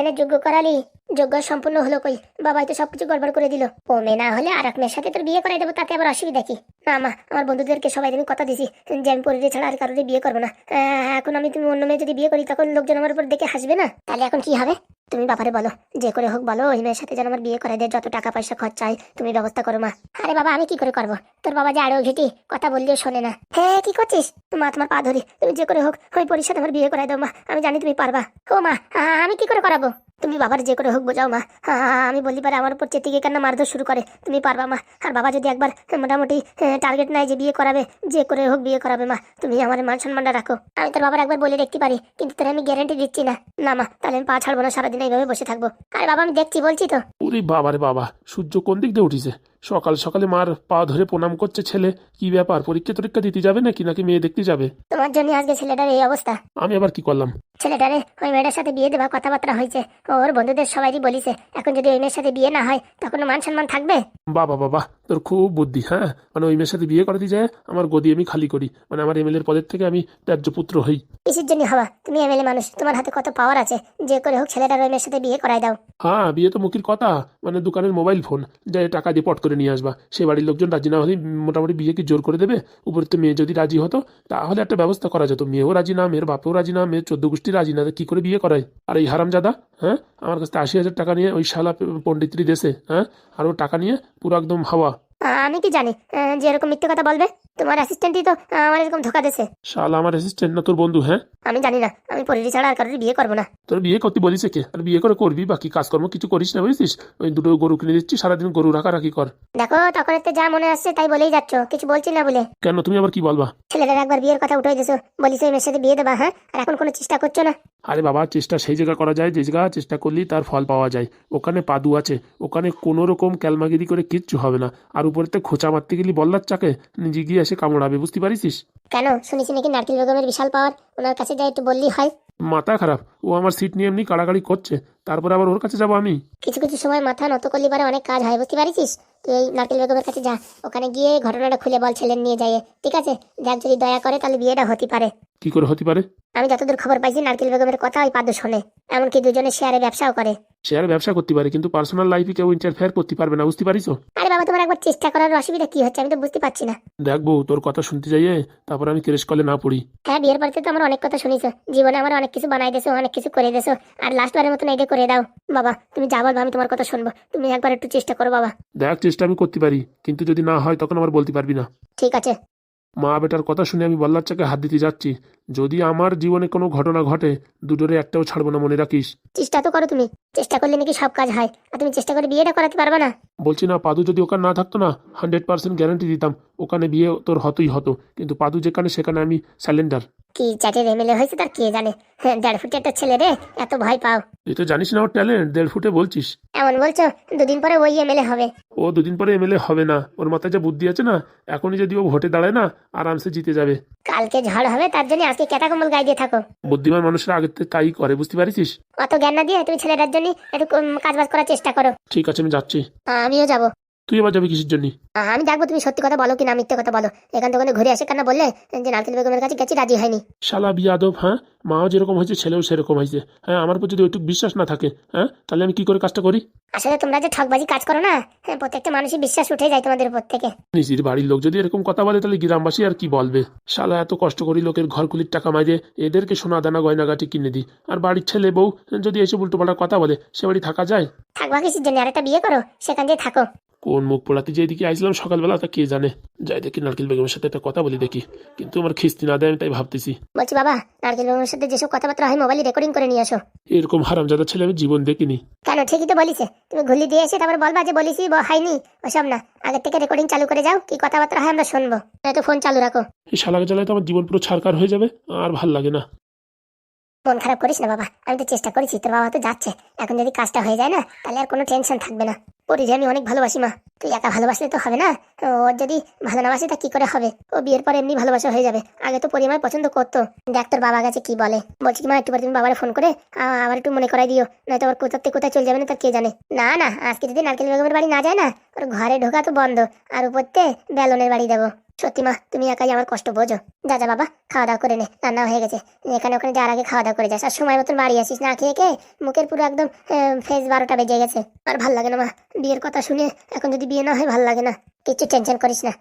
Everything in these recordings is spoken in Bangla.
এনে যোগ্য করালি। যোগ্য সম্পূর্ণ হলো কই? বাবাই তো সবকিছু গড়বড় করে দিল। ও মেয়ে না হলে আর এক মেয়ের সাথে তোর বিয়ে করাই দেবো, তাতে আবার অসুবিধা কি? না মা, আমার বন্ধুদেরকে সবাই আমি কথা দিছি যে আমি পরিরে ছাড়া আর কারোর বিয়ে করব না। এখন আমি তুমি অন্য মেয়ে যদি বিয়ে করি, তখন লোকজন আমার উপর দেখে হাসবে না? তাহলে এখন কি হবে? তুমি বাবারে বলো, যে করে হোক বলো ওই মেয়ের সাথে যেন আমার বিয়ে করাই দেয়, যত টাকা পয়সা খরচা হয়, তুমি ব্যবস্থা করো মা। আরে বাবা, আমি কি করে করব? তোর বাবা যে আরও ঘেটি, কথা বললেও শোনে না। হ্যাঁ কি করছিস? মা, তোমার পা ধরি, তুমি যে করে হোক, ওই পরিষদ আমার বিয়ে করাই দাও মা, আমি জানি তুমি পারবা। ও মা আমি কি করে করাবো? তুমি বাবার যে করে হোক বোঝাও মা। আমি বলি পারে আমার উপর চেতে গিয়ে কেন মারধর শুরু করে? তুমি পারবা মা। আর বাবা যদি একবার মোটামুটি টার্গেট নাই যে বিয়ে করাবে যে করে হোক বিয়ে করাবে মা তুমি আমার মান সম্মানটা রাখো। আমি তোর বাবার একবার বলে দেখতে পারি কিন্তু তোর আমি গ্যারান্টি দিচ্ছি না। না মা তাহলে আমি পা ছাড়বো না সারাদিন এইভাবে বসে থাকব। আরে বাবা আমি দেখছি বলছি তো। ওরে বাবারে বাবা সূর্য কোন দিক দিয়ে উঠিছে? সকাল সকালে মার পা ধরে প্রণাম করছে ছেলে কি ব্যাপার? পরীক্ষা টরীক্ষা দিতে যাবে নাকি? নাকি মেয়ে দেখতে যাবে? তোমার জন্য আজকে ছেলেটার এই অবস্থা। আমি আবার কি করলাম? ছেলেটারে ওই মেয়েটার সাথে বিয়ে দেওয়া কথাবার্তা হয়েছে। ওর বন্ধুদের সবাই বলিছে এখন যদি ওই মেয়ের সাথে বিয়ে না হয় তখন মান সম্মান থাকবে? বাবা বাবা তোর খুব বুদ্ধি হ্যাঁ? মানে ওই মেয়ের সাথে বিয়ে করাতে যায় আমার গদি আমি খালি করি। মানে আমার এমএলএর পদের থেকে আমি ত্যায্য পুত্র হই। কিসের জন্য হওয়া তুমি এমএলএ মানুষ তোমার হাতে কত পাওয়ার আছে? যে করে হোক ছেলেটার ওই মেয়ের সাথে বিয়ে করাই দাও। হ্যাঁ বিয়ে তো মুখির কথা। মানে দোকানের মোবাইল ফোন যে টাকা দিয়ে পট করে নিয়ে আসবা। সে বাড়ির লোকজন রাজি না হলে মোটামুটি বিয়ে কি জোর করে দেবে। উপরে তো মেয়ে যদি রাজি হতো তাহলে একটা ব্যবস্থা করা যেত। মেয়েও রাজি না মেয়ের বাপেও রাজি না মেয়ের চোদ্দ গোষ্ঠী রাজি না কি করে বিয়ে করায়? আর এই হারামজাদা? হ্যাঁ? আমার কাছে আশি হাজার টাকা নিয়ে ওই শালা পণ্ডিত্রী দেশে হ্যাঁ? আর ও টাকা নিয়ে পুরো একদম হাওয়া। আমি কি জানি? যে এরকম মিথ্যে কথা বলবে? তোমার অ্যাসিস্ট্যান্টই তো আমার এরকম ধোকা দিছে শালা আমার অ্যাসিস্ট্যান্ট না তোর বন্ধু হ্যাঁ? আমি জানি না। আমি পরিধি ছাড়া আর কারোর বিয়ে করব না। তোর বিয়ে করতে বলিস কে? আর বিয়ে করে করবি বাকি কাজকর্ম কিছু করিস না বুঝছিস? ওই দুটো গরু কিনে দিচ্ছি সারাদিন গরু রাখা রাখি কর। দেখো তখন এতে যা মনে আসছে তাই বলেই যাচ্ছ। কিছু বলছি না বলে। কেন? তুমি আবার কি বলবা? ছেলেটার একবার বিয়ের কথা উঠে দিয়েছ বলিস ওই মেয়ের সাথে বিয়ে দেবা হ্যাঁ? আর এখন কোনো চেষ্টা করছ না? আরে বাবা, চেষ্টা সেই জায়গা করা যায়, যে জায়গা চেষ্টা করলেই তার ফল পাওয়া যায়। ওখানে পাদু আছে, ওখানে কোনো রকম ক্যালমাগিরি করে কিচ্ছু হবে না। আর উপরেতে খোঁচা মারতে গেলি বল্লার চাকে, নিজে গিয়ে এসে কামড়াবে, বুঝতে পারিস কেন? শুনেছি নাকি নারকেল বেগমের বিশাল পাওয়ার? ওনার কাছে যাই একটু বললি হয়। মাথা খারাপ। ও আমার সিট নিয়ে এমনি কাড়াকাড়ি করছে। তারপর আবার ওর কাছে যাব আমি? কিছু কিছু সময় মাথা নত করলি পারে অনেক কাজ হয় বুঝতে পারিস তুই এই নারকেল বেগমের কাছে যা। ওখানে গিয়ে ঘটনাটা খুলে বল ছেলের নিয়ে যাইয়ে। ঠিক আছে? দেখ যদি দয়া করে তাহলে বিয়েটা হতে পারে। কি করে হতে পারে? আমি যতদূর খবর পাইছি নারকেল বেগমের কথা ওই পাদ্য শোনে। এমনকি দুজনে শেয়ারে ব্যবসাও করে। শেয়ার ব্যবসা করতে পারে কিন্তু পার্সোনাল লাইফে কেউ ইন্টারফেয়ার করতে পারবে না বুঝতে পারিস আরে বাবা তোমার একবার চেষ্টা করার অসুবিধা কি হচ্ছে? আমি তো বুঝতে পারছি না। দেখব তোর কথা শুনতে যাইয়ে তারপর আমি কেরেশ কলে না পড়ি। হ্যাঁ বিয়ের পরে তো আমার অনেক কথা শুনিছো। জীবনে আমার অনেক কিছু বানাই দিয়েছ অনেক কিছু করে দিয়েছ আর লাস্ট বারের মতন এইটা করে দাও। বাবা তুমি যা বলব আমি তোমার কথা শুনব। তুমি একবার একটু চেষ্টা করো বাবা। দেখ চেষ্টা আমি করতে পারি কিন্তু যদি না হয় তখন আমার বলতে পারবি না। ঠিক আছে। মা বেটার কথা শুনে আমি বল্লার চাকে হাত দিতে যাচ্ছি। যদি আমার জীবনে কোনো ঘটনা ঘটে দুটোরে একটাও ছাড়বো না মনে রাখিস। চেষ্টা তো করো তুমি। চেষ্টা করলে নাকি সব কাজ হয়। আর তুমি চেষ্টা করে বিয়েটা করাতে পারবে না। বলছি না পাদু যদি ওখানে না থাকতো না হান্ড্রেড পার্সেন্ট গ্যারান্টি দিতাম। ওখানে বিয়ে তোর হতই হতো। কিন্তু পাদু যেখানে সেখানে আমি স্যালেন্ডার কি চ্যাটের এমএলএ হয়েছে তার কে জানে? হ্যাঁ দেড় ফুটে একটা ছেলে রে এত ভয় পাও। তুই তো জানিস না ওর ট্যালেন্ট দেড় ফুটে বলছিস। এমন বলছো দুদিন পরে ওই এমএলএ হবে। ও দুদিন পরে এমএলএ হবে না। ওর মাথায় যা বুদ্ধি আছে না এখনই যদি ও ভোটে দাঁড়ায় না আরামসে জিতে যাবে। কালকে ঝড় হবে তার জন্য আজকে কেটা কম্বল গায়ে দিয়ে থাকো। বুদ্ধিমান মানুষের আগে থেকে তাই করে বুঝতে পারিস অত জ্ঞান না দিয়ে তুমি ছেলেটার জন্য একটু কাজ বাজ করার চেষ্টা করো। ঠিক আছে আমি যাচ্ছি। আমিও যাব। তুই এবার যাবি কিসের জন্য? আমি দেখব তুমি সত্যি কথা বলো কি না মিথ্যে কথা বলো। এখান থেকে ঘুরে আসে কেন বললে যে নারকেল বেগমের কাছে গেছি রাজি হয়নি। শালা বিয়াদব হ্যাঁ? মাও যেরকম হয়েছে ছেলেও সেরকম হয়েছে। হ্যাঁ আমার উপর যদি ওইটুকু বিশ্বাস না থাকে হ্যাঁ? তাহলে আমি কি করে কাজটা করি? আসলে তোমরা যে ঠকবাজি কাজ করো না হ্যাঁ, প্রত্যেকটা মানুষই বিশ্বাস উঠে যায় তোমাদের উপর থেকে। নিজের বাড়ির লোক যদি এরকম কথা বলে তাহলে গ্রামবাসী আর কি বলবে? শালা এত কষ্ট করি লোকের ঘরগুলির টাকা মাইরে এদেরকে সোনা দানা গয়নাগাটি কিনে দিই। আর বাড়ির ছেলে বউ যদি এসে উল্টোপাল্টা কথা বলে সে বাড়ি থাকা যায়? থাকবা কিসের জন্য? আরেকটা বিয়ে করো সেখান দিয়ে থাকো। কোন মুখ পোড়াতে যে এদিকে আইছিলাম সকালবেলা তা কে জানে? যাই দেখি নারকেল বেগমের সাথে একটা কথা বলি দেখি। কিন্তু আমার খিস্তি না দেয় আমি তাই ভাবতেছি। বলছি বাবা নারকেল বেগমের সাথে যেসব কথাবার্তা হয় মোবাইলে রেকর্ডিং করে নিয়ে আসো। এরকম হারামজাদা ছেলে আমি জীবন দেখিনি। কেন? ঠিকই তো বলিছে। তুমি ঘুলি দিয়ে এসে তারপর বলবা যে বলিসি ব- হয়নি ওসব না। আগের থেকে রেকর্ডিং চালু করে যাও কি কথাবার্তা হয় আমরা শুনব। নয়তো ফোন চালু রাখো। এই শালাকে জ্বালায় তো আমার জীবন পুরো ছাড়কার হয়ে যাবে আর ভালো লাগে না। মন খারাপ করিস না বাবা আমি তো চেষ্টা করেছি তোর বাবা তো যাচ্ছে। এখন যদি কাজটা হয়ে যায় না তাহলে আর কোনো টেনশন থাকবে না। পরিরে আমি অনেক ভালোবাসি মা, তুই একা ভালোবাসলে তো হবে না। ওর যদি ভালো না বাসে তা কি করে হবে? ও বিয়ের পর এমনি ভালোবাসা হয়ে যাবে। আগে তো পরিমায় পছন্দ করতো। দেখ তোর বাবার কাছে কি বলে। বলছি কি মা, একটু তুমি বাবারে ফোন করে আবার একটু মনে করাই দিও। নয়তো আবার কোথাতে কোথায় চলে যাবে না তার কে জানে। না না, আজকে যদি নারকেল বেগমের বাড়ি না যায় না, ওর ঘরে ঢোকা তো বন্ধ। আর উপরতে বেলনের বাড়ি দেবো সত্যি মা, তুমি একাই আমার কষ্ট বোঝো। যা যা, বাবা খাওয়া দাওয়া করে নে রান্না হয়ে গেছে। এখানে ওখানে যাওয়ার আগে খাওয়া দাওয়া করে যাস। আর সময় মতন বাড়ি আসিস, না খেয়ে খেয়ে মুখের পুরো একদম ফেস বারোটা বেজে গেছে। আর ভালো লাগে না মা, বিয়ের কথা শুনে এখন যদি বিয়ে না হয় ভালো লাগে না। কিছু টেনশন করিস না।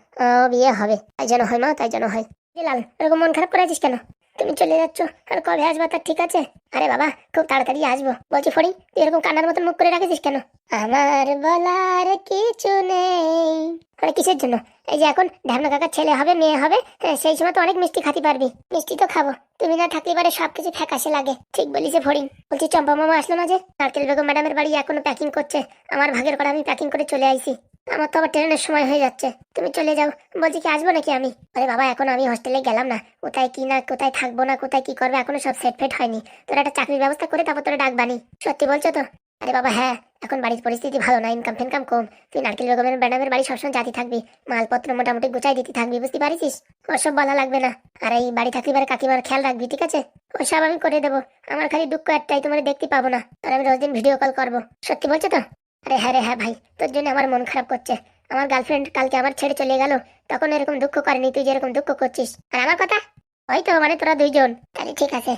বিয়ে হবে। তাই যেন হয় মা, তাই যেন হয়। লাল এরকম মন খারাপ করে আছিস কেন? তুমি চলে যাচ্ছ, আর কবে আসবা তার ঠিক আছে? আরে বাবা, খুব তাড়াতাড়ি আসব। বলছি ফড়ি, তুই এরকম কান্নার মতন মুখ করে রাখিস কেন? আমার বলার কিছু নেই। আরে কিসের জন্য? এই যে এখন ঢামনা কাকার ছেলে হবে মেয়ে হবে হ্যাঁ, সেই সময় তো অনেক মিষ্টি খাতে পারবি। মিষ্টি তো খাব। তুমি না থাকলে পারে সবকিছু ফ্যাকাশে লাগে। ঠিক বলিছে ফড়িং। বলছি চম্পা মামা আসলো না যে? নারকেল বেগম ম্যাডামের বাড়ি এখনও প্যাকিং করছে। আমার ভাগের করে আমি প্যাকিং করে চলে আইছি। আমার তো আবার ট্রেনের সময় হয়ে যাচ্ছে। তুমি চলে যাও। বলছি কি আসব নাকি আমি? আরে বাবা এখন আমি হোস্টেলে গেলাম না। কোথায় কি না কোথায় থাকব না কোথায় কি করবে এখনও সব সেট ফেট হয়নি। তোরা একটা চাকরির ব্যবস্থা করে তারপর তোরা ডাকবানি। সত্যি বলছো তো? আরে বাবা হ্যাঁ এখন বাড়ির পরিস্থিতি ভালো না ইনকাম ফিনকাম কম। তুই নারকেল বেগমের ম্যাডামের বাড়ি সবসময় জাতি থাকবি, মালপত্র মোটামুটি গুছাই দিতে থাকবি, বুঝতে পারিস ওসব বলা লাগবে না। আর এই বাড়ি থাকলে এবারে কাকিমার খেয়াল রাখবি, ঠিক আছে? ওসব আমি করে দেবো। আমার খালি দুঃখ একটাই, তোমার দেখতে পাবো না। আর আমি রোজ দিন ভিডিও কল করব। সত্যি বলছো তো? আরে হ্যাঁ রে হ্যাঁ ভাই, তোর জন্য আমার মন খারাপ করছে। আমার গার্লফ্রেন্ড কালকে আমার ছেড়ে চলে গেল, তখন এরকম দুঃখ করেনি, তুই যেরকম দুঃখ করছিস। আর আমার কথা? ওই তো মানে তোরা দুইজন। তাহলে ঠিক আছে।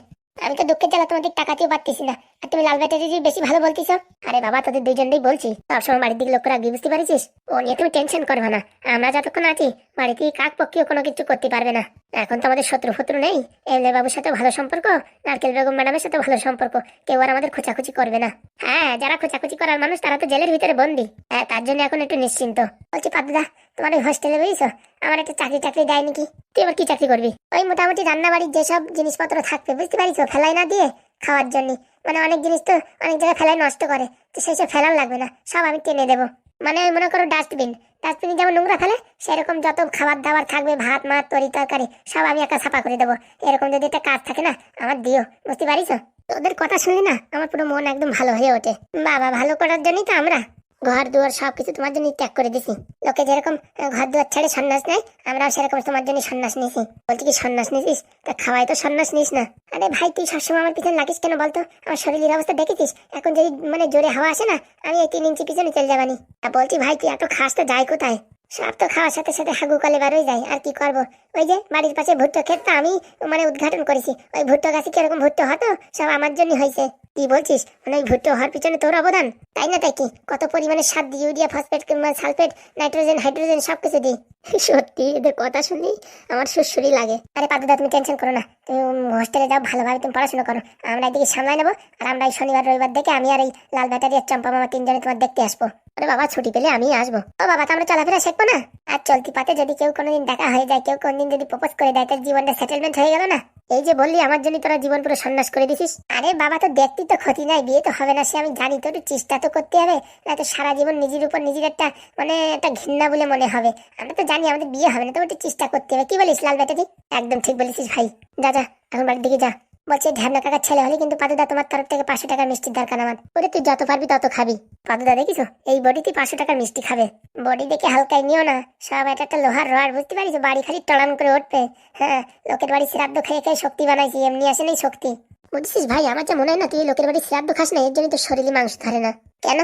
আমি তো দুঃখের জ্বালা তোমাদের টাকাতেও পারতেছি না। আর তুমি লাল ব্যাটারি বেশি ভালো বলতিস আরে বাবা, তোদের দুইজনেই বলছি। সবসময় বাড়ির দিকে লক্ষ্য রাখবি, বুঝতে পারিস ও নিয়ে তুমি টেনশন করবে না। আমরা যতক্ষণ আছি, বাড়িতে কাক পক্ষেও কোনো কিছু করতে পারবে না। এখন তো আমাদের শত্রু ফত্রু নেই। এমএলএ বাবুর সাথে ভালো সম্পর্ক, নারকেল বেগম ম্যাডামের সাথে ভালো সম্পর্ক। কেউ আর আমাদের খোঁচাখুচি করবে না। হ্যাঁ যারা খোঁচাখুচি করার মানুষ, তারা তো জেলের ভিতরে বন্দি। হ্যাঁ তার জন্য এখন একটু নিশ্চিন্ত। বলছি, পাদুদা, তোমার ওই হোস্টেলে বুঝছ? আমার একটা চাকরি টাকরি দেয় নাকি? তুই এবার কি চাকরি করবি? ওই মোটামুটি রান্না বাড়ির যেসব জিনিসপত্র থাকবে, বুঝতে পারিস ফেলাই না দিয়ে খাওয়ার জন্য। মানে অনেক জিনিস তো অনেক জায়গায় ফেলাই নষ্ট করে, তো সেই সব ফেলার লাগবে না, সব আমি টেনে দেবো। মানে মনে করো ডাস্টবিন ডাস্টবিনে যেমন নোংরা ফেলে, সেরকম যত খাবার দাবার থাকবে, ভাত, মাছ, তরি তরকারি, সব আমি একা সাফা করে দেবো। এরকম যদি একটা কাজ থাকে না, আমার দিও, বুঝতে পারিস? তোদের কথা শুনলি না, আমার পুরো মন একদম ভালো হয়ে ওঠে। বাবা, ভালো করার জন্যই তো আমরা। ঘর দুয়ার সব কিছু তোমার জন্য ত্যাগ করে দিছি। লোকে যেরকম ঘর দুয়ার ছেড়ে সন্ন্যাস নেয়, আমরাও সেরকম তোমার জন্য সন্ন্যাস নিয়েছি বলছি কি সন্ন্যাস নিয়েছিস তা খাওয়াই তো সন্ন্যাস নিস না। আরে ভাই, তুই সবসময় আমার পিছনে লাগিস কেন বলতো? আমার শরীরের অবস্থা দেখেছিস? এখন যদি মানে জোরে হাওয়া আসে না, আমি এই তিন ইঞ্চি পিছনে চলে যাবানি। তা বলছি ভাই, তুই এত খাস তো যাই কোথায়? সব তো খাওয়ার সাথে সাথে হাগু কালে বারোই যায়। আর কি করব? ওই যে বাড়ির পাশে ভুট্টো ক্ষেতটা আমি মানে উদ্ঘাটন করেছি। ওই ভুট্টো গাছে কীরকম ভুট্টো হতো? সব আমার জন্য হয়েছে। কি বলছিস? মানে ওই ভুট্টো হওয়ার পিছনে তোর অবদান? তাই না তাই কি? কত পরিমাণে সার দিই ইউরিয়া ফসফেট কিংবা সালফেট নাইট্রোজেন হাইড্রোজেন সব কিছু দিই। সত্যি এদের কথা শুনি আমার সুরসুরি লাগে। আরে পাদুদা, তুমি টেনশন করো না। তুমি হোস্টেলে যাও, ভালোভাবে তুমি পড়াশোনা করো। আমরা এদিকে সামলাই নেব। আর আমরা এই শনিবার, রবিবার দেখে আমি আর এই লাল ব্যাটারি আর চম্পা মামা তিনজনে তোমার দেখতে আসব। আরে বাবা, ছুটি পেলে আমি আসব। ও বাবা, তো আমরা চলাফেরা শিখব না? আর চলতি পাতে যদি কেউ কোনোদিন দেখা হয়ে যায়, কেউ কোনদিন যদি প্রপোজ করে দেয়, তার জীবনটা সেটেলমেন্ট হয়ে গেল না? এই যে বললি, আমার জন্য তোরা জীবন পুরো সন্ন্যাস করে দিছিস। আরে বাবা তো দেখতে তো ক্ষতি নাই, বিয়ে তো হবে না, সে আমি জানি, তো একটু চেষ্টা তো করতে হবে। না তো সারা জীবন নিজের উপর নিজের একটা মানে একটা ঘৃণা বলে মনে হবে। আমরা তো জানি আমাদের বিয়ে হবে না, তো একটু চেষ্টা করতে হবে। কি বলিস, লাল বেটাটি একদম ঠিক বলেছিস ভাই। যা যা, এখন বাড়ির দিকে যা। বলছে ঢ্যাবনা কাকার ছেলে হলে কিন্তু পাদুদা তোমার তরফ থেকে পাঁচশো টাকার মিষ্টির দরকার আমার। ওরে, তুই যত পারবি তত খাবি। পাদুদা দেখিস এই বডিতে পাঁচশো টাকার মিষ্টি খাবে। বডি দেখে হালকাই নিও না। সব এটা একটা লোহার রড, বুঝতে পারিস? বাড়ি খালি টলান করে উঠবে। হ্যাঁ লোকের বাড়ি শ্রাদ্ধ খেয়ে খেয়ে শক্তি বানাইছি, এমনি আসে নেই শক্তি। বুঝছিস ভাই, আমার যা মনে হয় না, তুই লোকের বাড়ি শ্রাদ্ধ খাস না, এর জন্য তোর শরীরে মাংস ধরে না। কেন?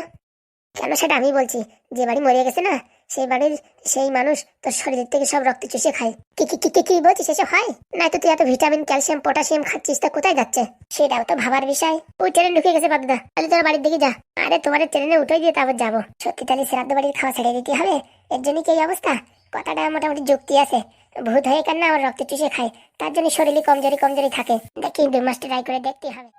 কেন সেটা আমি বলছি? যে বাড়ি মরে গেছে না সেই বাড়ির সেই মানুষ তোর শরীরের থেকে সব রক্ত চুষে খায়। কি কি কি কি বলছিস এসব হয়? না তো তুই এত ভিটামিন, ক্যালসিয়াম, পটাশিয়াম খাচ্ছিস তা কোথায় যাচ্ছে? সেটাও তো ভাবার বিষয়। ওই ট্রেন ঢুকে গেছে বাদুদা। তাহলে তোর বাড়ির দিকে যা। আরে তোমার ট্রেনে উঠে দিয়ে তারপর যাব। সত্যি তাহলে শ্রাদ্ধ বাড়ির খাওয়া ছেড়ে দিতে হবে? এর জন্য কি অবস্থা? কথাটা মোটামুটি যুক্তি আছে। ভূত হয়ে কেন আমার রক্ত চুষে খায়? তার জন্য শরীরে কমজোরি কমজোরি থাকে। দেখি দুই ট্রাই করে দেখতে হবে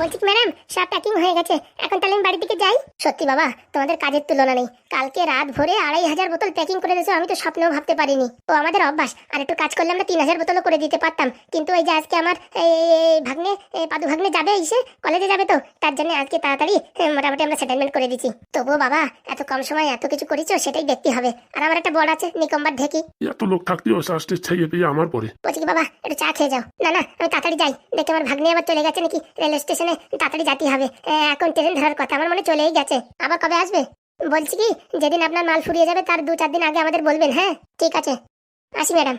বলছি কি ম্যাডাম সব প্যাকিং হয়ে গেছে এখন তাহলে আমি বাড়ির দিকে যাই সত্যি বাবা তোমাদের কাজের তুলনা নেই। কালকে রাত ভোরে আড়াই হাজার বোতল প্যাকিং করে দিয়েছ আমি তো স্বপ্নেও ভাবতে পারিনি। ও আমাদের অভ্যাস আর একটু কাজ করলে আমরা তিন হাজার বোতলও করে দিতে পারতাম। কিন্তু এই যে আজকে আমার এই ভাগ্নে পাদু ভাগ্নে যাবে এসে কলেজে যাবে তো তার জন্য আজকে তাড়াতাড়ি মোটামুটি আমরা সেটেলমেন্ট করে দিচ্ছি তবুও বাবা এত কম সময় এত কিছু করেছ সেটাই দেখতে হবে। আর আমার একটা বড় আছে নিকম্বার ঢেকি। এত লোক থাকতেও শ্বাসটি ছাইয়ে পেয়ে আমার পরে। বলছি বাবা একটু চা খেয়ে যাও। না না আমি তাড়াতাড়ি যাই। দেখে আমার ভাগ্নে আবার চলে গেছে নাকি? রেল স্টেশনে তাড়াতাড়ি যেতে হবে। এখন ট্রেন ধরার কথা আমার মনে চলেই গেছে। আবার কবে আসবে? বলছি কি যেদিন আপনার মাল ফুরিয়ে যাবে তার দু চার দিন আগে আমাদের বলবেন হ্যাঁ? ঠিক আছে। আসি ম্যাডাম।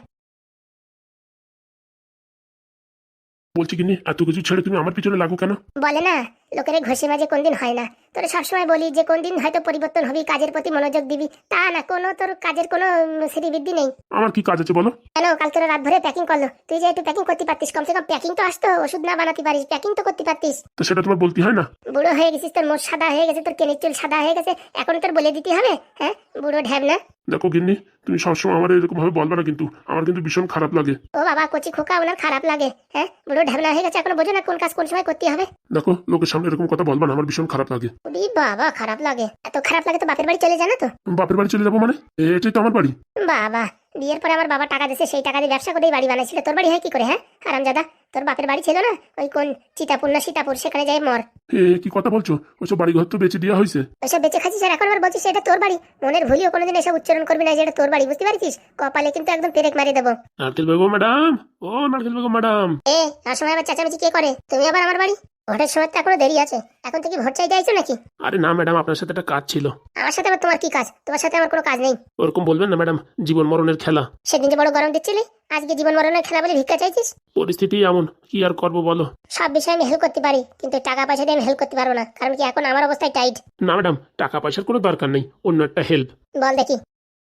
বলছি কিনি এত কিছু ছেড়ে তুমি আমার পিছনে লাগো কেন? বলে না লোকের ঘষে মাঝে কোনদিন হয় না। তোরা সবসময় বলি যে কোনদিন হয়তো পরিবর্তন হবি কাজের প্রতি মনোযোগ দিবি। তা না কোনো তোর কাজের কোনো শ্রীবৃদ্ধি নেই। আমার কি কাজ আছে বলো? কেন? কাল তোরা রাত ভরে প্যাকিং করল। তুই যে একটু প্যাকিং করতে পারতিস কমসে কম প্যাকিং তো আসতো ওষুধ না বানাতে পারিস প্যাকিং তো করতে পারতিস। তো সেটা তোমার বলতে হয় না? বুড়ো হয়ে গেছিস তোর মোট সাদা হয়ে গেছে তোর কেনের চুল সাদা হয়ে গেছে এখন তোর বলে দিতে হবে হ্যাঁ? বুড়ো ঢ্যাব না। দেখো গিন্নি তুমি সবসময় আমার এরকম ভাবে বলবে না কিন্তু আমার কিন্তু ভীষণ খারাপ লাগে। ও বাবা কচি খোকা ওনার খারাপ লাগে হ্যাঁ? বুড়ো ঢ্যাবনা হয়ে গেছে এখন বোঝো না কোন কাজ কোন সময় করতে হবে। দেখো লোকের সামনে এরকম কথা বলবা না আমার ভীষণ খারাপ লাগে। উরি বাবা খারাপ লাগে। এত খারাপ লাগে তো বাপের বাড়ি চলে জানো তো? বাপের বাড়ি চলে যাব মানে? এটাই তো আমার বাড়ি। বাবা বিয়ের পরে আমার বাবা টাকা দিয়েছে সেই টাকা দিয়ে ব্যবসা করেই বাড়ি বানাইছিল। তোর বাড়ি হয় কি করে হ্যাঁ? আরামজাদা তোর বাপের বাড়ি ছিল না? ওই কোন চিতাপুর না সীতাপুর সেখানে যাই মর। এ কি কথা বলছো? ওইসব বাড়ি ঘর তো বেঁচে দেওয়া হয়েছে ওইসব বেঁচে খাচ্ছিস আর এখন আবার বলছিস এটা তোর বাড়ি? মনের ভুলিও কোনোদিন এসব উচ্চারণ করবি না যে এটা তোর বাড়ি বুঝতে পারছিস? কপালে কিন্তু একদম পেরেক মারি দেবো। নারকেল বেগম ম্যাডাম! ও নারকেল বেগম ম্যাডাম! এ আর সময় আবার চেঁচামেচি কে করে? তুমি আবার আমার বাড়ি? ভোটের সময় তো এখনও দেরি আছে। এখন থেকে ভোট চাইতে আইছো নাকি? আরে না ম্যাডাম আপনার সাথে একটা কাজ ছিল। আমার সাথে আবার তোমার কি কাজ? তোমার সাথে আমার কোনো কাজ নেই। ওরকম বলবেন না ম্যাডাম জীবন মরণের খেলা। সেদিন যে বড় গরম দিচ্ছিলি আজকে জীবন মরণের খেলা বলে ভিক্ষা চাইছিস? পরিস্থিতি এমন কি আর করব বলো? সব বিষয়ে আমি হেল্প করতে পারি কিন্তু টাকা পয়সা দিয়ে আমি হেল্প করতে পারব না কারণ কি এখন আমার অবস্থায় টাইট না ম্যাডাম টাকা পয়সার কোনো দরকার নেই অন্য একটা হেল্প বল দেখি।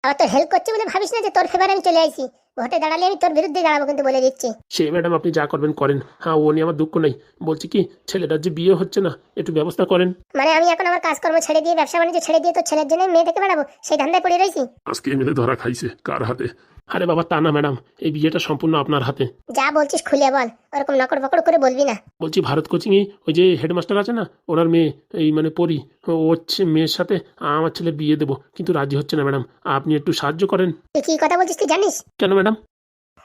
আবার তোর হেল্প করছি বলে ভাবিস না যে তোর ফেভারে আমি চলে আইছি? ভোটে দাঁড়ালে আমি তোর বিরুদ্ধে দাঁড়াবো কিন্তু বলে দিচ্ছি। সে ম্যাডাম আপনি যা করবেন করেন। হ্যাঁ ও নিয়ে আমার দুঃখ নেই। বলছি কি ছেলেটার যে বিয়ে হচ্ছে না একটু ব্যবস্থা করেন। মানে আমি এখন আমার কাজকর্ম ছেড়ে দিয়ে ব্যবসা বাণিজ্য ছেড়ে দিয়ে তোর ছেলের জন্য মেয়ে দেখে বেড়াবো সেই ধান্দায় পড়ে রয়েছি? আজকে মেয়ে ধরা খাইছে কার হাতে? আরে বাবা তা না ম্যাডাম। এই বিয়েটা সম্পূর্ণ আপনার হাতে। যা বলছিস খুলে বল ওরকম নকর বকর করে বলবি না। বলছি ভারত কোচিংয়ে ওই যে হেডমাস্টার আছে না ওনার মেয়ে এই মানে পরি ওর হচ্ছে মেয়ের সাথে আমার ছেলে বিয়ে দেবো কিন্তু রাজি হচ্ছে না ম্যাডাম। আপনি একটু সাহায্য করেন। তুই কি কথা বলছিস তুই জানিস? কেন ম্যাডাম?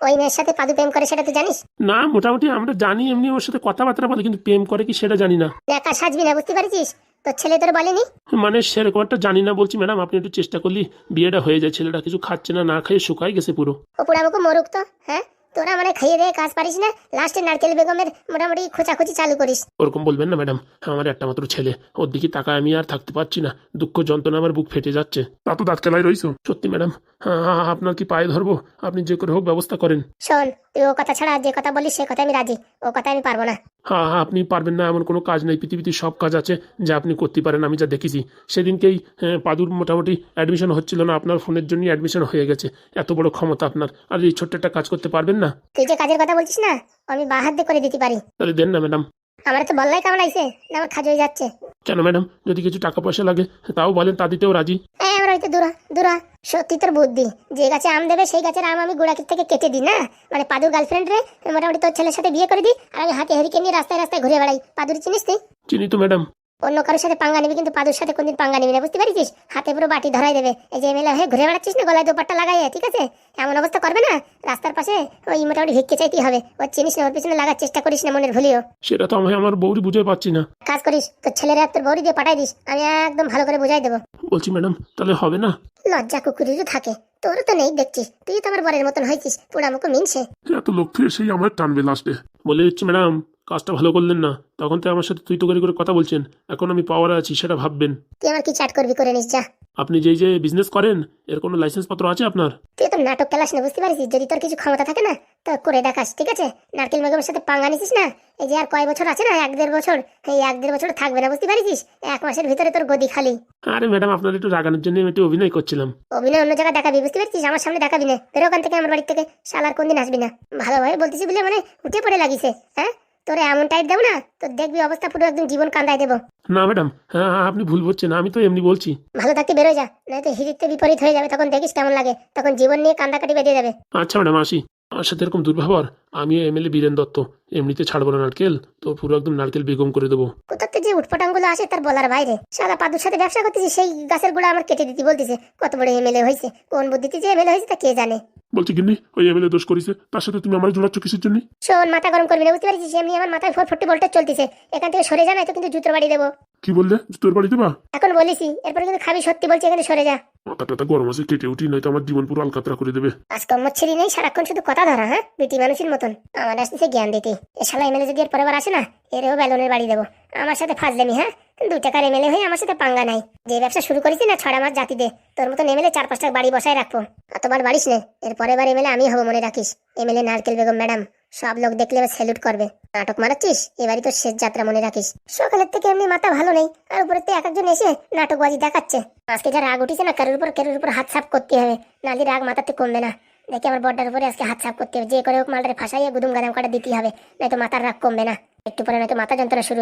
ওই মেয়ের সাথে পাদু প্রেম করে সেটা তো জানিস? না মোটামুটি আমরা জানি এমনি ওর সাথে কথাবার্তা বলে কিন্তু প্রেম করে কি সেটা জানি না। একা সাজবি না বুঝতে পারছিস? তোর ছেলে তোর বলেনি? মানে সেরকম একটা জানি না বলছি ম্যাডাম আপনি একটু চেষ্টা করলি বিয়েটা হয়ে যায় ছেলেটা কিছু খাচ্ছে না না খেয়ে শুকায় গেছে পুরো। ও পোড়ামুখো মরুক তো হ্যাঁ? তোরা মানে খাইয়ে দিয়ে কাজ পারিস না লাস্টে নারকেল বেগমের মোটামুটি খোঁচাখুচি চালু করিস। ওরকম বলবেন না ম্যাডাম। আমার একটা মাত্র ছেলে। ওর দিকে তাকায় আমি আর থাকতে পারছি না। দুঃখ যন্ত্রণা আমার বুক ফেটে যাচ্ছে। তা তো দাঁত কেলাই রইছো। সত্যি ম্যাডাম। হ্যাঁ আপনার কি পায়ে ধরবো? আপনি যে করে হোক ব্যবস্থা করেন। শোন তুই ও কথা ছাড়া যে কথা বলিস সে কথা আমি রাজি। ও কথা আমি পারব না। হ্যাঁ হ্যাঁ, আপনি পারবেন না এমন কোনো কাজ নেই। পৃথিবীতে সব কাজ আছে যা আপনি করতে পারেন আমি যা দেখেছি। সেদিনকেই হ্যাঁ, পাদুর মোটামুটি অ্যাডমিশন হচ্ছিল না আপনার ফোনের জন্যই অ্যাডমিশন হয়ে গেছে। এত বড় ক্ষমতা আপনার। আর এই ছোট্ট একটা কাজ করতে পারবেন না? তুই যে কাজের কথা বলছিস না আমি বাহাত দিয়ে করে দিতে পারি। তাহলে দেন না ম্যাডাম আমার তো বললাই না আমার খাজ হয়ে যাচ্ছে। কেন ম্যাডাম? যদি কিছু টাকা পয়সা লাগে তাও বলেন তা দিতেও রাজি। এই আমার হয়তো দূরা দূরা সত্যি তোর বুদ্ধি। যে গাছে আম দেবে সেই গাছের আম আমি গোড়া থেকে কেটে দিই না? মানে পাদুর গার্লফ্রেন্ড রে মোটামুটি তোর ছেলের সাথে বিয়ে করে দিই আর আমি হাতে হেরিকে নিয়ে রাস্তায় রাস্তায় ঘুরে বেড়াই। পাদুর চিনিস তুই চিনি তো ম্যাডাম। অন্য কারোর সাথে পাঙ্গা নিবি কিন্তু পাদুর সাথে কোনদিন পাঙ্গা নিবি না বুঝতে পারিস? হাতে পুরো বাটি ধরাই দেবে। এই যে এমএলএ হয়ে ঘুরে বেড়াচ্ছিস না? গলায় দোপাট্টা লাগাই ঠিক আছে? এমন অবস্থা করবে না? রাস্তার পাশে ওই মোটামুটি ভিক্ষে চাইতেই হবে। ওর চিনিস না ওর পিছনে লাগার চেষ্টা করিস না মনের ভুলিও। সেটা তো আমি আমার বউরি বুঝে পাচ্ছি না। কাজ করিস তোর ছেলেরা তোর বৌরি দিয়ে পাঠাই দিস। আমি একদম ভালো করে বুঝাই দেবো। বলছি ম্যাডাম তাহলে হবে না? লজ্জা কুকুরেরও থাকে। তোরও তো নেই দেখছিস? তুই তো আমার বরের মতন হয়েছিস পোড়ামুখো মিনছে। এত লোক থেকে সেই আমার টানবে লাস্টে। বলে দিচ্ছি ম্যাডাম কাজটা ভালো করলেন না তখন তো আমার সাথে তুই তো করে করে কথা বলছেন এখন আমি পাওয়ারে আছি সেটা ভাববেন। তুই আমার কি চাট করবি করে নিস যা। আপনি যেই যে বিজনেস করেন এর কোনো লাইসেন্স পত্র আছে আপনার? তুই তো নাটক খেলাস না বুঝতে পারিস? যদি তোর কিছু ক্ষমতা থাকে না তো করে দেখাস ঠিক আছে? নারকেল বেগমের সাথে পাঙ্গা নিছিস না? এই যে আর কয় বছর আছে না এক দেড় বছর এই এক দেড় বছর থাকবে না বুঝতে পারিস? এক মাসের ভিতরে তোর গদি খালি। আরে ম্যাডাম আপনার একটু রাগানোর জন্য আমি একটু অভিনয় করছিলাম। অভিনয় অন্য জায়গায় দেখাবি বুঝতে পারছিস? আমার সামনে দেখাবি না। বেরো ওখান থেকে আমার বাড়ি থেকে। শালার কোনদিন আসবি না। ভালোভাবে বলতেছি বলে মানে উঠে পড়ে লাগিছে হ্যাঁ? তোরে এমন টাইট দেব না? তোর দেখবি অবস্থা পুরো একদম জীবন কান্দায় দেবো। না ম্যাডাম হ্যাঁ হ্যাঁ, আপনি ভুল বলছেন আমি তো এমনি বলছি। ভালো থাকতে বেরোয় যা নয়তো হিরিতে বিপরীত হয়ে যাবে তখন দেখিস কেমন লাগে তখন জীবন নিয়ে কান্দাকাটি বেঁধে যাবে। আচ্ছা ম্যাডাম আসি। আমার সাথে এরকম দুর্ব্যবহার আমি এমএলএ বীরেন দত্ত এমনিতে ছাড়বো না নারকেল তো পুরো একদম নারকেল বেগম করে দেবো। কোথাতে যে উটপটাঙ্গুলো আসে তার বলার বাইরে। সাদা পাদুর সাথে ব্যবসা করতেছি সেই গাছের গুড়া আমার কেটে দিতে বলতেছে কত বড় এমএলএ হয়েছে কোন বুদ্ধিতে যে এমএলএ হয়েছে তা কে জানে? বলছি গিন্নি ওই এমএলএ দোষ করেছে তার সাথে তুমি আমার জোড়াচ্ছ কিসের জন্য? শোন মাথা গরম করবি না বুঝতে পারছিস? এমনি আমার মাথায় ফোর ফোর্টি ভোল্টেজ চলতেছে এখান থেকে সরে যা না তো কিন্তু জুতোর বাড়ি দেবো। কি বললে? তোর বাড়িতে বা এখন বলিসি এরপরে কিন্তু খাবি সত্যি বলছি এখানে সরে যা। মাথা টাথা গরম আছে কেটে উঠি নয়তো আমার জীবন পুরো আলকাতরা করে দেবে। আজকর্ম ছেড়ি নেই সারাক্ষণ শুধু কথা ধরা হ্যাঁ? বিটি মানুষের মতন। আমার আসতেছে জ্ঞান দিতে। এ শালা এমএলএ যদি এর পরের আসে না এরেও বেলনের বাড়ি দেবো। আমার সাথে ফাজলেমি হ্যাঁ? দু টাকার এমএলএ হয়ে আমার সাথে পাঙ্গা নাই। যে ব্যবসা শুরু করেছি না ছড়া মাস জাতি দে তোর মতন এমএলএ চার পাঁচটা বাড়ি বসায় রাখব। অতবার বাড়িস নে এর পরের বার এমএলএ আমি হব মনে রাখিস। এমএলএ নারকেল বেগম ম্যাডাম। সব লোক দেখলে এবার স্যালুট করবে। নাটক মারাচ্ছিস? এবারই তো শেষ যাত্রা মনে রাখিস। সকালের থেকে এমনি মাথা ভালো নেই, আর উপরে তো এক একজন এসে নাটকবাজি দেখাচ্ছে। আজকে যা রাগ উঠেছে না, কারোর উপর কারোর উপর হাত সাফ করতে হবে। নালি রাগ মাথাতে কমবে না। দেখি আমার বড্ডার উপরে আজকে হাত সাফ করতে হবে। যে করে হোক মালটারে ফাঁসাইয়ে গুদুম গাদাম কাটা দিতে হবে, নয়তো মাথার রাগ কমবে না। একটু পরে নয়তো মাথা যন্ত্রণা শুরু